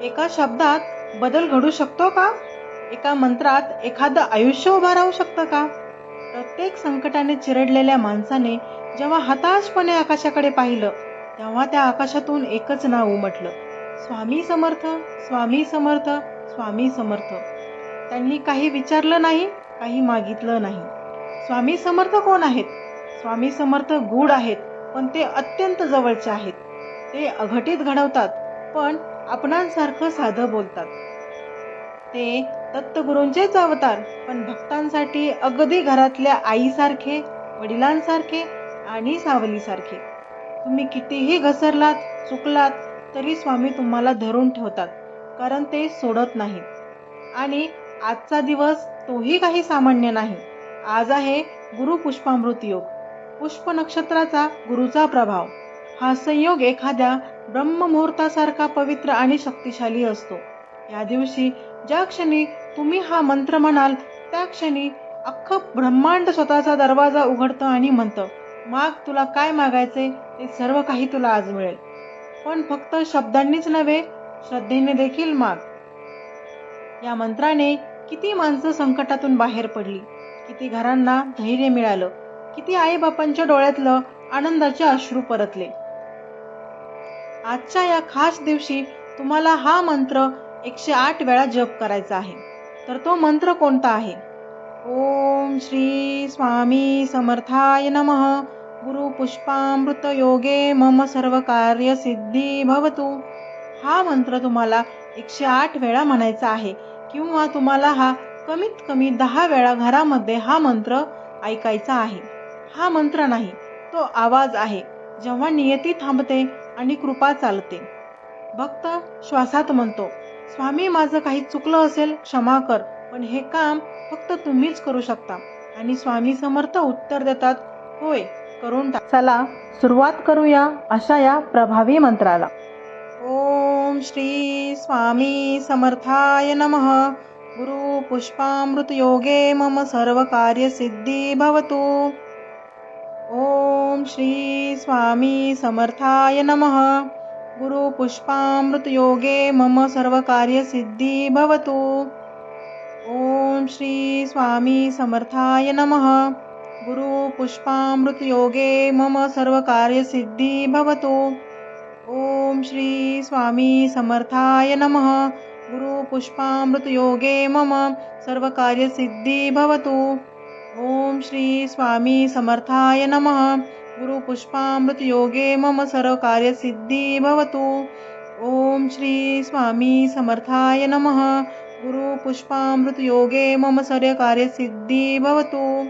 एका शब्दात बदल घडू शकतो का? एका मंत्रात एखादं आयुष्य उभं राहू शकतं का? प्रत्येक संकटाने चिरडलेल्या माणसाने जेव्हा हताशपणे आकाशाकडे पाहिलं तेव्हा त्या आकाशातून एकच नाव उमटलं. स्वामी समर्थ स्वामी समर्थ स्वामी समर्थ. त्यांनी काही विचारलं नाही काही मागितलं नाही. स्वामी समर्थ कोण आहेत? स्वामी समर्थ गूढ आहेत पण ते अत्यंत जवळचे आहेत. ते अघटित घडवतात पण आपणांसारखं साधं बोलतात. ते दत्तगुरूंचेच अवतार पण भक्तांसाठी अगदी घरातल्या आईसारखे वडिलांसारखे आणि सावलीसारखे. तुम्ही कितीही घसरलात चुकलात तरी स्वामी तुम्हाला धरून ठेवतात कारण ते सोडत नाहीत. आणि आजचा दिवस तोही काही सामान्य नाही. आज आहे गुरु पुष्पामृत योग. पुष्प नक्षत्राचा गुरुचा प्रभाव. हा संयोग एखाद्या ब्रह्ममुहूर्तासारखा पवित्र आणि शक्तिशाली असतो. या दिवशी ज्या क्षणी तुम्ही हा मंत्र म्हणाल त्या क्षणी अख्खं ब्रह्मांड स्वतःचा दरवाजा उघडतं आणि म्हणतं माग तुला काय मागायचे ते सर्व काही तुला आज मिळेल. पण फक्त शब्दांनीच नव्हे श्रद्धेने देखील माग. या मंत्राने किती माणसं संकटातून बाहेर पडली किती घरांना धैर्य मिळालं किती आईबापांच्या डोळ्यातलं आनंदाचे अश्रू परतले. आजच्या या खास दिवशी तुम्हाला हा मंत्र एकशे आठ वेळा जप करायचा आहे. तर तो मंत्र कोणता आहे? ओम श्री स्वामी समर्थाय नमः. गुरु पुष्पामृत योगे मम सर्व कार्य सिद्धी भवतु. हा मंत्र तुम्हाला एकशे आठ वेळा म्हणायचा आहे किंवा तुम्हाला हा कमीत कमी दहा वेळा घरामध्ये हा मंत्र ऐकायचा आहे. हा मंत्र नाही तो आवाज आहे. जेव्हा नियती थांबते आणि कृपा चालते. भक्त श्वासात म्हणतो स्वामी माझं काही चुकलं असेल क्षमा कर पण हे काम फक्त तुम्हीच करू शकता. आणि स्वामी समर्थ उत्तर देतात होय करून टाक. चला सुरुवात करूया अशा या प्रभावी मंत्राला. ओम श्री स्वामी समर्थाय नमः. गुरु पुष्पामृत योगे मम सर्व कार्य सिद्धी भवतु. ओम श्री स्वामी समर्थाय नमः। गुरु पुष्पामृत योगे मम सर्व कार्य सिद्धी भवतु। ओम श्री स्वामी समर्थाय नमः। गुरु पुष्पामृत योगे मम सर्व कार्य सिद्धी भवतु। ओम श्री स्वामी समर्थाय नमः। गुरु पुष्पामृत योगे मम सर्व कार्य सिद्धी भवतु। ओम श्री स्वामी समर्थाय नमः। गुरु पुष्पामृत योगे मम सर्व कार्य सिद्धी भवतु। ओम श्री स्वामी समर्थाय नमः। गुरु पुष्पामृत योगे मम सर्व कार्य सिद्धी भवतु।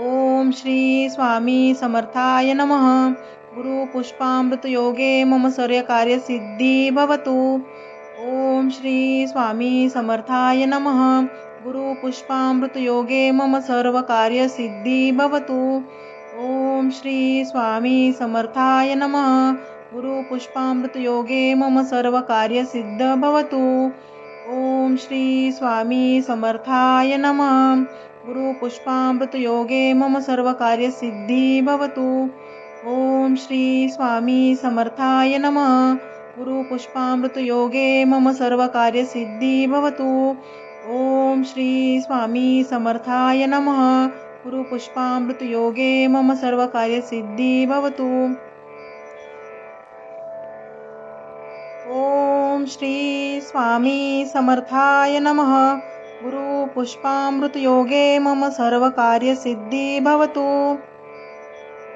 ओम श्री स्वामी समर्थाय नमः। गुरु पुष्पामृत योगे मम सर्व कार्य सिद्धी भवतु। ओम श्री स्वामी समर्थाय नमः। गुरु पुष्पामृत योगे मम सर्व कार्य सिद्धी भवतु ओम श्री स्वामी समर्थाय नमः गुरु पुष्पामृत योगे मम सर्व कार्य सिद्ध भवतु ओम श्री स्वामी समर्थाय नमः गुरु पुष्पामृत योगे मम सर्व कार्य सिद्धी भवतु ओम श्री स्वामी समर्थाय नमः गुरु पुष्पामृत योगे मम सर्व ॐ श्री स्वामी समर्थाय नमः। गुरुपुष्पामृतयोगे मम सर्वकार्यसिद्धि भवतु। ॐ श्री स्वामी समर्थाय नमः। गुरुपुष्पामृतयोगे मम सर्वकार्यसिद्धि भवतु।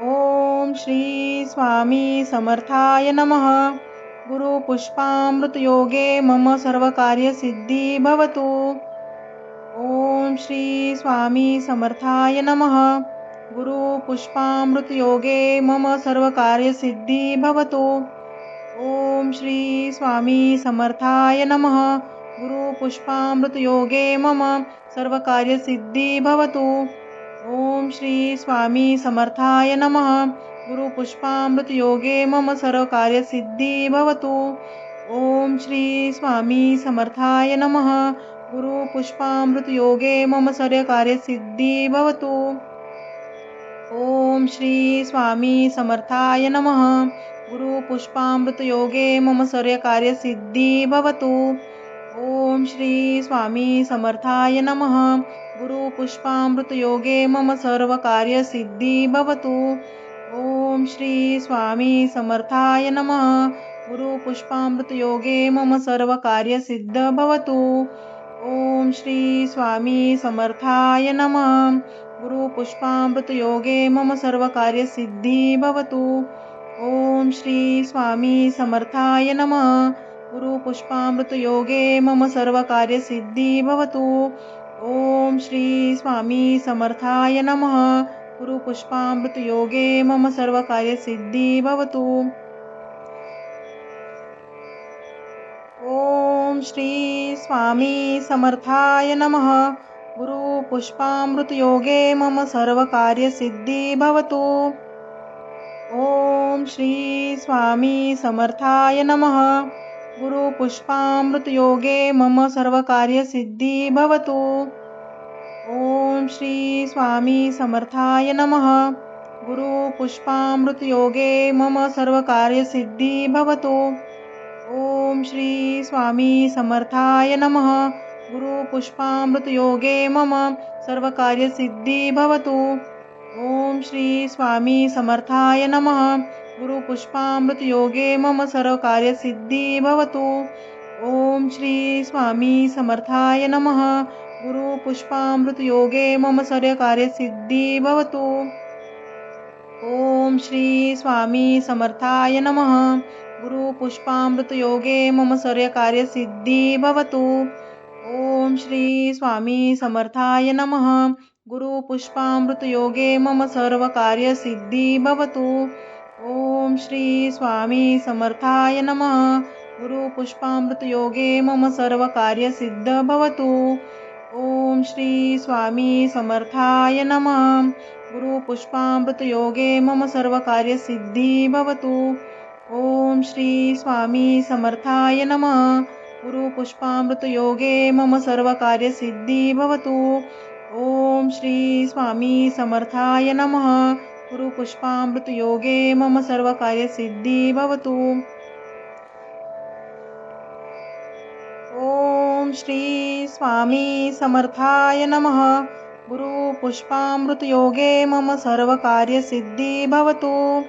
ॐ श्री स्वामी समर्थाय नमः। गुरु पुष्पामृत योगे मम सर्व कार्य सिद्धी भवतु। ओम श्री स्वामी समर्थाय नमः। गुरु पुष्पामृत योगे मम सर्व कार्य सिद्धी भवतु। ओम श्री स्वामी समर्थाय नमः। गुरु पुष्पामृत योगे मम सर्व कार्य सिद्धी भवतु। ओम श्री स्वामी समर्थाय नमः। गुरु पुष्पामृत योगे मम सर्व कार्य सिद्धी भवतु। ओम श्री स्वामी समर्थाय नमः। गुरु पुष्पामृत योगे मम सर्व कार्य सिद्धी भवतु। ओम श्री स्वामी समर्थाय नमः। गुरुपुष्पामृतयोगे मम सर्वकार्यसिद्धी भवतु। ॐ श्री स्वामी समर्थाय नमः। गुरुपुष्पामृतयोगे मम सर्वकार्यसिद्धी भवतु ॐ श्री स्वामी समर्थाय नमः गुरुपुष्पामृतयोगे मम सर्वकार्यसिद्ध भवतु ॐ श्री स्वामी समर्थाय नमः गुरुपुष्पामृतयोगे मम सर्वकार्यसिद्धी भवतु ॐ श्री स्वामी समर्थाय नमः गुरुपुष्पामृतयोगे मम सर्वकार्यसिद्धी भवतु ॐ श्री स्वामी समर्थाय नमः। गुरुपुष्पामृतयोगे मम सर्वकार्यसिद्धी भवतु। ॐ श्री स्वामी समर्थाय नमः। गुरुपुष्पामृतयोगे मम सर्वकार्यसिद्धी भवतु। ॐ श्री स्वामी समर्थाय नमः गुरुपुष्पामृतयोगे मम सर्वकार्यसिद्धी भवतु। ॐ श्री स्वामी समर्थाय नमः। गुरुपुष्पामृतयोगे मम सर्वकार्यसिद्धी भवतु। ॐ श्री स्वामी समर्थाय नमः। गुरुपुष्पामृतयोगे मम सर्वकार्यसिद्धी भवतु। ॐ श्री स्वामी समर्थाय नमः। गुरुपुष्पामृतयोगे मम सर्वकार्यसिद्धी भवतु। ॐ श्री स्वामी समर्थाय नमः। गुरुपुष्पामृतयोगे मम सर्वकार्यसिद्धी भवतु। ॐ श्री स्वामी समर्थाय नमः। गुरुपुष्पामृतयोगे मम सर्वकार्यसिद्धी भवतु। ॐ श्री स्वामी समर्थाय नमः। गुरुपुष्पामृतयोगे मम सर्वकार्यसिद्धी भवतु। ॐ श्री स्वामी समर्थाय नमः। गुरुपुष्पामृतयोगे मम सर्वकार्यसिद्ध भवतु। ॐ श्री स्वामी समर्थाय नमः। गुरुपुष्पामृतयोगे मम सर्वकार्यसिद्धी भवतु। ॐ श्री स्वामी समर्थाय नमः। गुरुपुष्पामृतयोगे मम सर्वकार्यसिद्धी भवतु। ॐ श्री स्वामी समर्थाय नमः। गुरुपुष्पामृतयोगे मम सर्वकार्यसिद्धी भवतु। ॐ श्री स्वामी समर्थाय नमः। गुरुपुष्पामृतयोगे मम सर्वकार्यसिद्धी भवतु।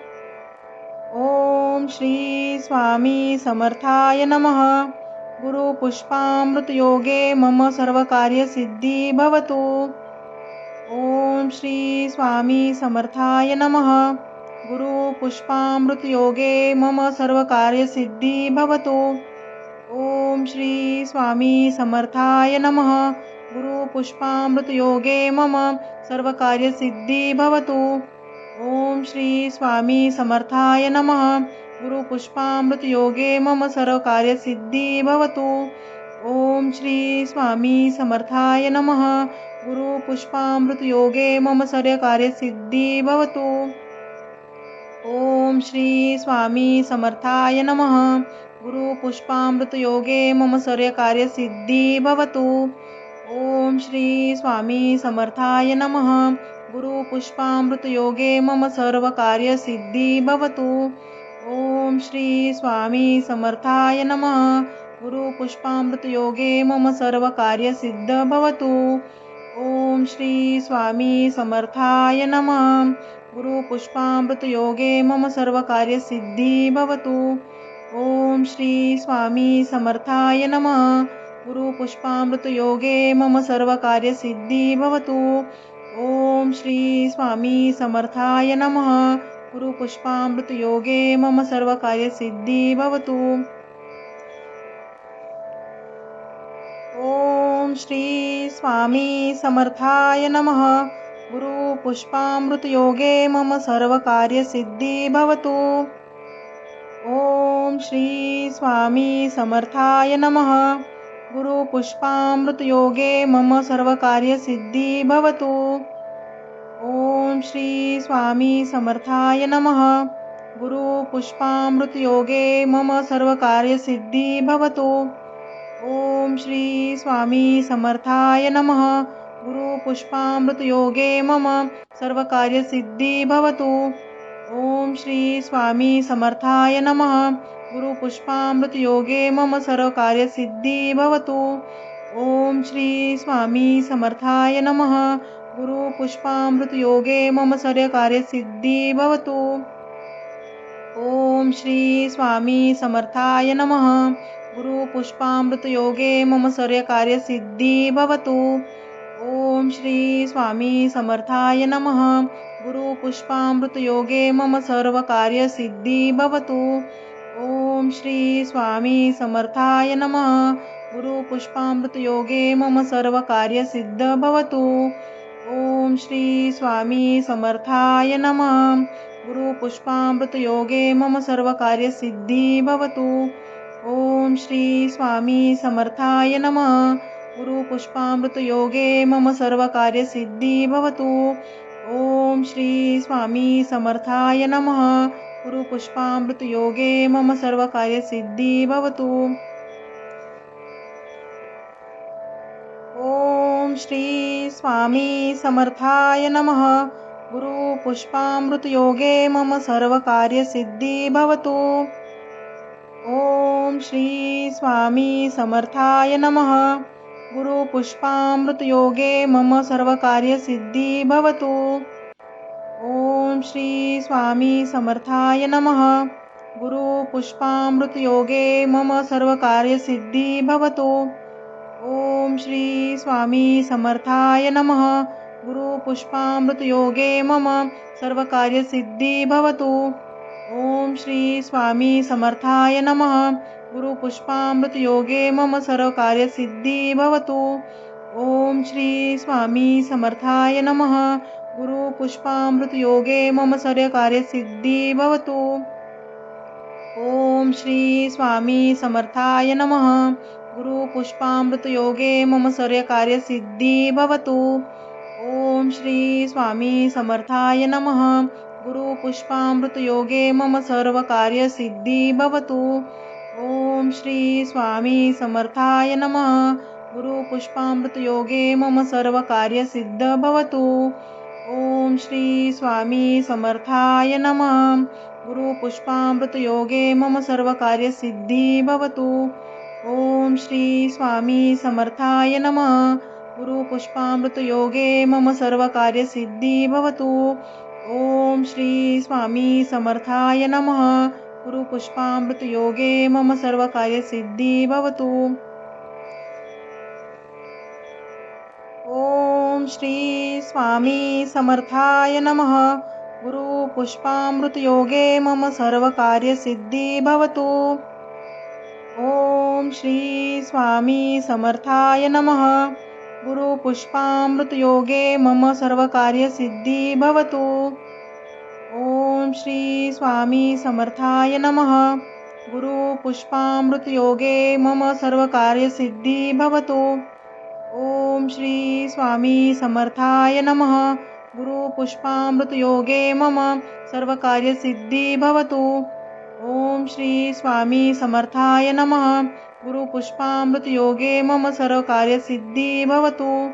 ॐ श्री स्वामी समर्थाय नमः। गुरुपुष्पामृतयोगे मम सर्वकार्यसिद्धी भवतु ॐ श्री स्वामी समर्थाय नमः। गुरुपुष्पामृतयोगे मम सर्वकार्यसिद्धी भवतु। ॐ श्री स्वामी समर्थाय नमः। गुरुपुष्पामृतयोगे मम सर्वकार्यसिद्धी भवतु। ॐ श्री स्वामी समर्थाय नमः। गुरुपुष्पामृतयोगे मम सर्वकार्यसिद्धी भवतु। ॐ श्री स्वामी समर्थाय नमः। गुरुपुष्पामृतयोगे मम सर्वकार्यसिद्धी भवतु ॐ श्री स्वामी समर्थाय नमः गुरुपुष्पामृतयोगे मम सर्वकार्यसिद्धी भवतु ॐ श्री स्वामी समर्थाय नमः गुरुपुष्पामृतयोगे मम सर्वकार्यसिद्धी भवतु ॐ श्री स्वामी समर्थाय नमः गुरुपुष्पामृतयोगे मम सर्वकार्यसिद्ध भवतु ॐ श्री स्वामी समर्थाय नमः। गुरुपुष्पामृतयोगे मम सर्वकार्यसिद्धी भवतु। ॐ श्री स्वामी समर्थाय नमः। गुरुपुष्पामृतयोगे मम सर्वकार्यसिद्धी भवतु। ॐ श्री स्वामी समर्थाय नमः। गुरुपुष्पामृतयोगे मम सर्वकार्यसिद्धी भवतु। ॐ श्री स्वामी समर्थाय नमः। गुरुपुष्पामृतयोगे मम सर्वकार्यसिद्धी भवतु। ॐ श्री स्वामी समर्थाय नमः। गुरुपुष्पामृतयोगे मम सर्वकार्यसिद्धी भवतु। ॐ श्री स्वामी समर्थाय नमः। गुरुपुष्पामृतयोगे मम सर्वकार्यसिद्धी भवतु ॐ श्री स्वामी समर्थाय नमः। गुरुपुष्पामृतयोगे मम। सर्वकार्यसिद्धी भवतु। ओम श्री स्वामी समर्थाय नमः। गुरुपुष्पामृतयोगे मम। सर्वकार्यसिद्धी भवतु। ओम श्री स्वामी समर्थाय नमः। गुरुपुष्पामृतयोगे मम। सर्वकार्यसिद्धी भवतु। ओम श्री स्वामी समर्थाय नमः। गुरुपुष्पामृतयोगे मम सर्वकार्यसिद्धी भवतु। ओम श्री स्वामी समर्थाय नमः। गुरुपुष्पामृतयोगे मम सर्वकार्यसिद्धी भवतु। ओम श्री स्वामी समर्थाय नमः। गुरुपुष्पामृतयोगे मम सर्वकार्यसिद्ध भवतु। ओम श्री स्वामी समर्थाय नमः। गुरुपुष्पामृतयोगे मम सर्वकार्यसिद्धी भवतु। ओम श्री स्वामी समर्थाय नमः। गुरुपुष्पामृतयोगे मम सर्वकार्यसिद्धी भवतु। ओम श्री स्वामी समर्थाय नमः। गुरुपुष्पामृतयोगे मम सर्वकार्यसिद्धी भवतु। ॐ श्री स्वामी समर्थाय नमः। गुरुपुष्पामृतयोगे मम सर्वकार्यसिद्धी भवतु। ॐ श्री स्वामी समर्थाय नमः। गुरुपुष्पामृतयोगे मम सर्वकार्यसिद्धी भवतु। ओम श्री स्वामी समर्थाय नमः। गुरुपुष्पामृतयोगे मम सर्वकार्यसिद्धी भवतु। ओम श्री स्वामी समर्थाय नमः। गुरुपुष्पामृतयोगे मम सर्वकार्यसिद्धी भवतु। ओम श्री स्वामी समर्थाय नमः। गुरुपुष्पामृतयोगे मम सर्वकार्यसिद्धी भवतु। ओम श्री स्वामी समर्थाय नमः। गुरुपुष्पामृतयोगे मम सिद्धि भवतु। ॐ श्री स्वामी समर्थाय नमः। गुरुपुष्पामृतयोगे मम सिद्धि भवतु। ॐ श्री स्वामी समर्थाय नमः। गुरुपुष्पामृतयोगे मम सर्वकार्यसिद्धि भवतु। ॐ श्री स्वामी समर्थाय नमः। गुरुपुष्पामृतयोगे मम सर्वकार्यसिद्ध भवतु। ओम श्री स्वामी समर्थाय नमः। गुरुपुष्पामृतयोगे मम सर्वकार्यसिद्धी भवतु। ओम श्री स्वामी समर्थाय नमः। गुरुपुष्पामृतयोगे मम सर्वकार्यसिद्धी भवतु। ओम श्री स्वामी समर्थाय नमः। गुरुपुष्पामृतयोगे मम सर्वकार्यसिद्धी भवतु श्री स्वामी समर्थाय नमः। गुरुपुष्पामृतयोगे मम सर्वकार्यसिद्धि भवतु ॐ श्री स्वामी समर्थाय नमः। गुरुपुष्पामृतयोगे मम सर्वकार्यसिद्धि भवतु ॐ श्री स्वामी समर्थाय नमः। गुरुपुष्पामृतयोगे मम सर्वकार्यसिद्धि भवतु। ओम श्री स्वामी समर्थाय नमः। गुरुपुष्पामृतयोगे मम सर्वकार्यसिद्धि भवतु। ओम श्री स्वामी समर्थाय नमः। गुरुपुष्पामृतयोगे मम सर्वकार्यसिद्धि भवतु।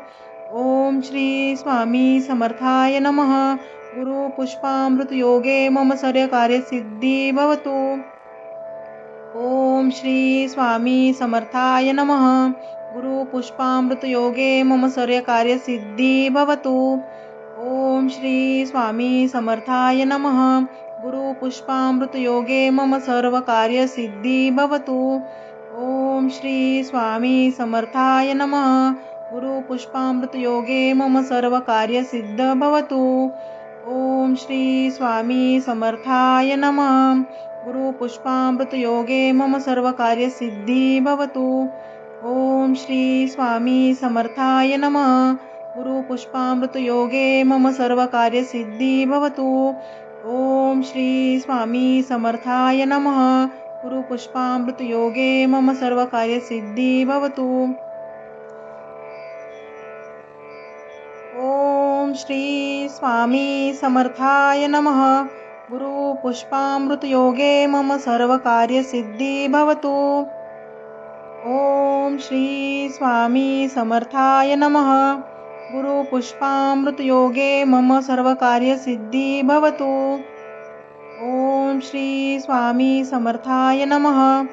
ओम श्री स्वामी समर्थाय नमः। गुरुपुष्पामृतयोगे मम सर्वकार्यसिद्धि भवतु ओम श्री स्वामी समर्थाय नमः गुरुपुष्पामृतयोगे मम सिद्धि भवतु ॐ श्री स्वामी समर्थाय नमः गुरुपुष्पामृतयोगे मम सर्वकार्यसिद्धि भवतु ॐ श्री स्वामी समर्थाय नमः गुरुपुष्पामृतयोगे मम सर्वकार्यसिद्ध भवतु ॐ श्री स्वामी समर्थाय नमः। गुरुपुष्पामृतयोगे मम सर्वकार्यसिद्धि भवतु। ओम श्री स्वामी समर्थाय नमः। गुरुपुष्पामृतयोगे मम सर्वकार्यसिद्धि भवतु। ओम श्री स्वामी समर्थाय नमः। गुरुपुष्पामृतयोगे मम सर्वकार्यसिद्धि भवतु। श्रीस्वामी समर्थाय नमः। गुरुपुष्पामृतयोगे मम सर्वकार्यसिद्धिः भवतु। ॐ श्रीस्वामी समर्थाय नमः। गुरुपुष्पामृतयोगे मम सर्वकार्यसिद्धिः भवतु। ॐ श्रीस्वामी समर्थाय नमः।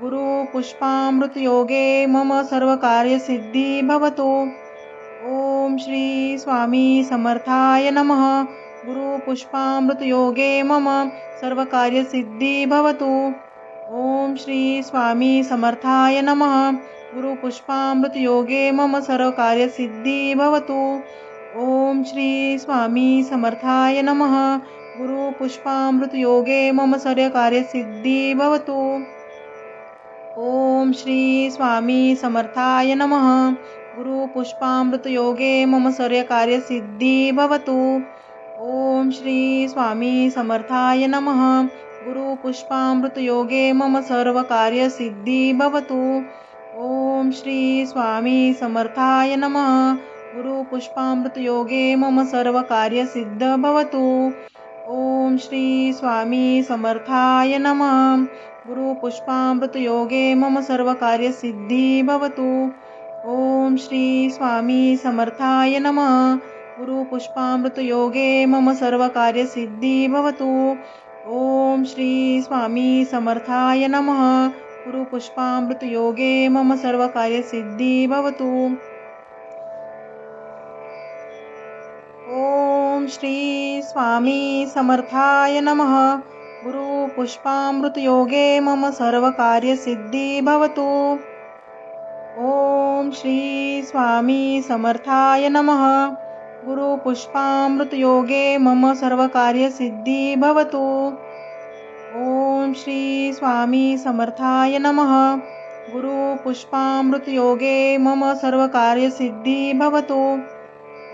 गुरुपुष्पामृतयोगे मम सर्वकार्यसिद्धिः भवतु। ओम श्री स्वामी समर्थाय नमः। गुरु पुष्पामृत योगे मम सर्व कार्य सिद्धी भवतु। ओम श्री स्वामी समर्थाय नमः। गुरु पुष्पामृत योगे मम सर्व कार्य सिद्धी भवतु। ओम श्री स्वामी समर्थाय नमः। गुरु पुष्पामृत योगे मम सर्व कार्य सिद्धी भवतु। ओम श्री स्वामी समर्थाय नमः। गुरु पुष्पामृत योगे मम सर्व कार्य सिद्धी भवतु। ओम श्री स्वामी समर्थाय नमः। गुरु पुष्पामृत योगे मम सर्व कार्य सिद्धी भवतु। ओम श्री स्वामी समर्थाय नमः। गुरु पुष्पामृत योगे मम सर्व कार्य सिद्ध भवतु। ओम श्री स्वामी समर्थाय नमः। गुरु पुष्पामृत योगे मम सर्व कार्य सिद्धी भवतु। ओम श्री स्वामी समर्थाय नमः। गुरु पुष्पामृत योगे मम सर्व कार्य सिद्धी भवतु। ओम श्री स्वामी समर्थाय नमः। गुरु पुष्पामृत योगे मम सर्व कार्य सिद्धी भवतु। ओम श्री स्वामी समर्थाय नमः। गुरु पुष्पामृत योगे मम सर्व कार्य सिद्धी भवतु। ओम श्री स्वामी समर्थाय नमः। गुरु पुष्पामृत योगे मम सर्व कार्य सिद्धी भवतु। ओम श्री स्वामी समर्थाय नमः। गुरु पुष्पामृत योगे मम सर्व कार्य सिद्धी भवतु।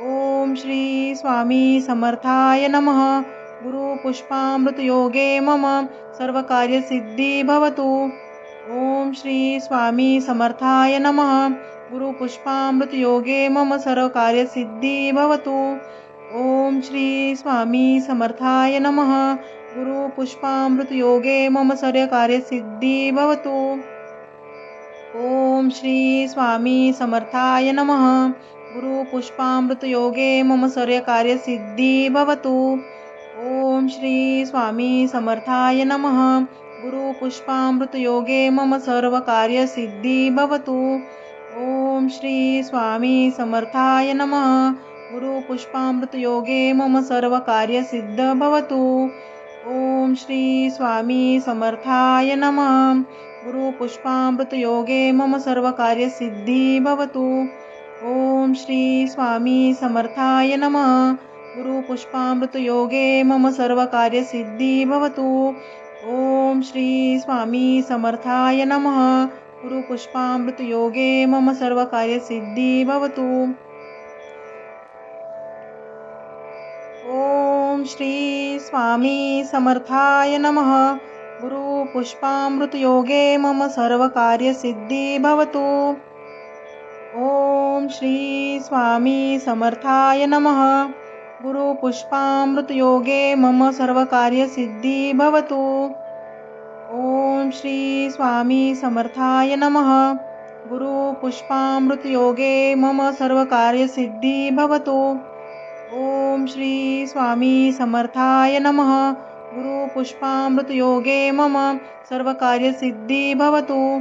ओम श्री स्वामी समर्थाय नमः। गुरु पुष्पामृत योगे मम सर्व कार्य सिद्धी भवतु। ओम श्री स्वामी समर्थाय नमः। गुरु पुष्पामृत योगे मम सर्व कार्य सिद्धी भवतु। ओम श्री स्वामी समर्थाय नमः। गुरु पुष्पामृत योगे मम सर्व कार्य सिद्धी भवतु। ओम श्री स्वामी समर्थाय नमः। गुरु पुष्पामृत योगे मम सर्व कार्य सिद्धी भवतु। ओम श्री स्वामी समर्थाय नमः। गुरु पुष्पामृत योगे मम सर्व कार्य सिद्धी भवतु ओम श्री स्वामी समर्थाय नमः गुरु पुष्पामृत योगे मम सर्व कार्य सिद्ध भवतु ओम श्री स्वामी समर्थाय नमः गुरु पुष्पामृत योगे मम सर्व कार्य सिद्धी भवतु ओम श्री स्वामी समर्थाय नमः गुरु पुष्पामृत योगे मम सर्व ॐ श्री स्वामी समर्थाय नमः। गुरुपुष्पामृतयोगे मम सर्वकार्यसिद्धि भवतु। ॐ श्री स्वामी समर्थाय नमः। गुरुपुष्पामृतयोगे मम सर्वकार्यसिद्धिः भवतु। ॐ श्री स्वामी समर्थाय नमः। गुरु पुष्पामृत योगे मम सर्व कार्य सिद्धी भवतु। ओम श्री स्वामी समर्थाय नमः। गुरु पुष्पामृत योगे मम सर्व कार्य सिद्धी भवतु। ओम श्री स्वामी समर्थाय नमः। गुरु पुष्पामृत योगे मम सर्व कार्य सिद्धी भवतु।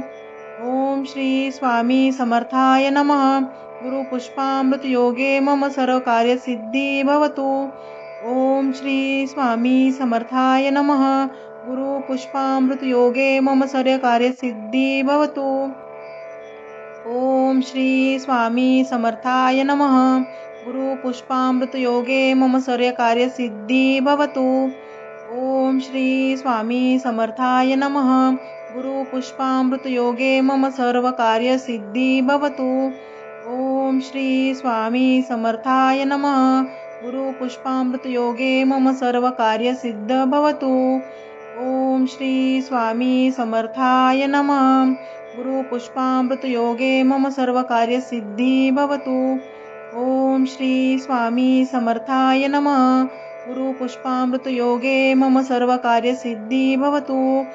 ओम श्री स्वामी समर्थाय नमः। गुरु पुष्पामृत योगे मम सर्व कार्य सिद्धी भवतु। ओम श्री स्वामी समर्थाय नमः। गुरु पुष्पामृत योगे मम सर्व कार्य सिद्धी भवतु। ओम श्री स्वामी समर्थाय नमः। गुरु पुष्पामृत योगे मम सर्व कार्य सिद्धी भवतु। ओम श्री स्वामी समर्थाय नमः। गुरु पुष्पामृत योगे मम सर्व कार्य सिद्धी भवतु। ओम श्री स्वामी समर्थाय नमः। गुरु पुष्पामृत योगे मम सर्व कार्य सिद्ध भवतु। ओम श्री स्वामी समर्थाय नमः। गुरु पुष्पामृत योगे मम सर्व कार्य सिद्धी भवतु। ओम श्री स्वामी समर्थाय नमः। गुरु पुष्पामृत योगे मम सर्व कार्य सिद्धी भवतु।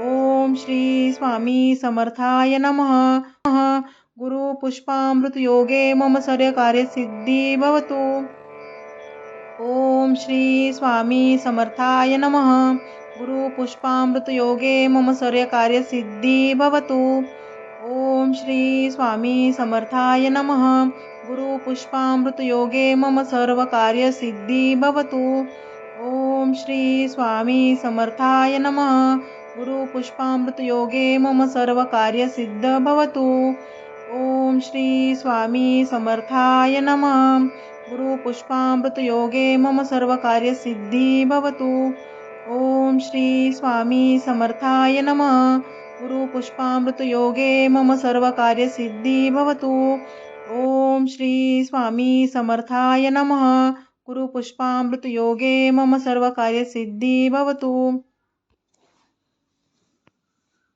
ओम श्री स्वामी समर्थाय नमः। गुरु पुष्पामृत योगे मम सर्व कार्य सिद्धी भवतु। ओम श्री स्वामी समर्थाय नमः। गुरुपुष्पामृतयोगे मम सर्वकार्यसिद्धी भवतु। ॐ श्री स्वामी समर्थाय नमः। गुरुपुष्पामृतयोगे मम सर्वकार्यसिद्धी भवतु। ॐ श्री स्वामी समर्थाय नमः। गुरुपुष्पामृतयोगे मम सर्वकार्यसिद्ध भवतु। ॐ श्री स्वामी समर्थाय नमः। गुरुपुष्पामृतयोगे मम सर्वकार्यसिद्धी भवतु। ॐ श्री स्वामी समर्थाय नमः। गुरुपुष्पामृतयोगे मम सर्वकार्यसिद्धी भवतु। ॐ श्री स्वामी समर्थाय नमः। गुरुपुष्पामृतयोगे मम सर्वकार्यसिद्धी भवतु